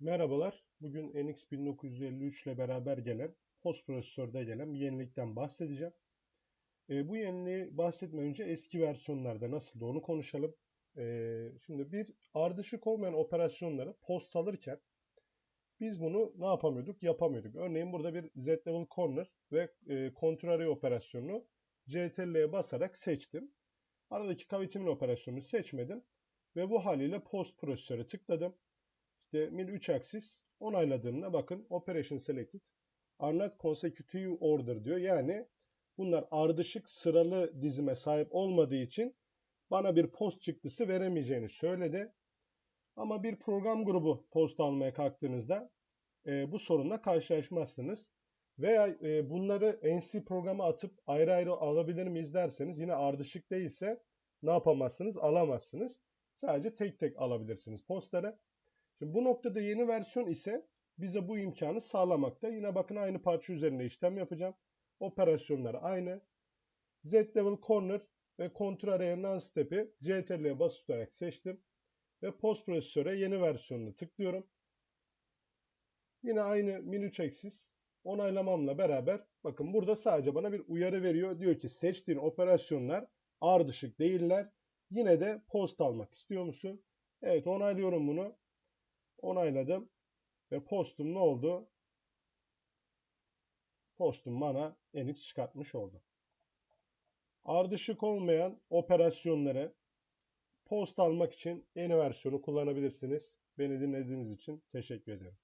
Merhabalar. Bugün NX 1953 ile beraber gelen post prosesörde gelen bir yenilikten bahsedeceğim. E, bu yeniliği bahsetmeden önce eski versiyonlarda nasıldı onu konuşalım. E, şimdi bir ardışık olmayan operasyonları post alırken biz bunu ne yapamıyorduk? Yapamıyorduk. Örneğin burada bir Z-Level Corner ve e, Contrary operasyonunu CTRL'ye basarak seçtim. Aradaki kavitimin operasyonunu seçmedim. Ve bu haliyle post prosesöre tıkladım. Mil 3 aksis onayladığımda bakın operation selected are not consecutive order diyor. Yani bunlar ardışık sıralı dizime sahip olmadığı için bana bir post çıktısı veremeyeceğini söyledi. Ama bir program grubu post almaya kalktığınızda e, bu sorunla karşılaşmazsınız. Veya e, bunları NC programa atıp ayrı ayrı alabilir miyiz derseniz yine ardışık değilse ne yapamazsınız? Alamazsınız. Sadece tek tek alabilirsiniz postları. Şimdi bu noktada yeni versiyon ise bize bu imkanı sağlamakta. Yine bakın aynı parça üzerinde işlem yapacağım. Operasyonlar aynı. Z level corner ve control araya non-step'i CTRL'ye basıp tutarak seçtim. Ve post prosesöre yeni versiyonunu tıklıyorum. Yine aynı min3 axis onaylamamla beraber bakın burada sadece bana bir uyarı veriyor. Diyor ki seçtiğin operasyonlar ardışık değiller. Yine de post almak istiyor musun? Evet onaylıyorum bunu. Onayladım. Ve postum ne oldu? Postum bana NX çıkartmış oldu. Ardışık olmayan operasyonları post almak için yeni versiyonu kullanabilirsiniz. Beni dinlediğiniz için teşekkür ederim.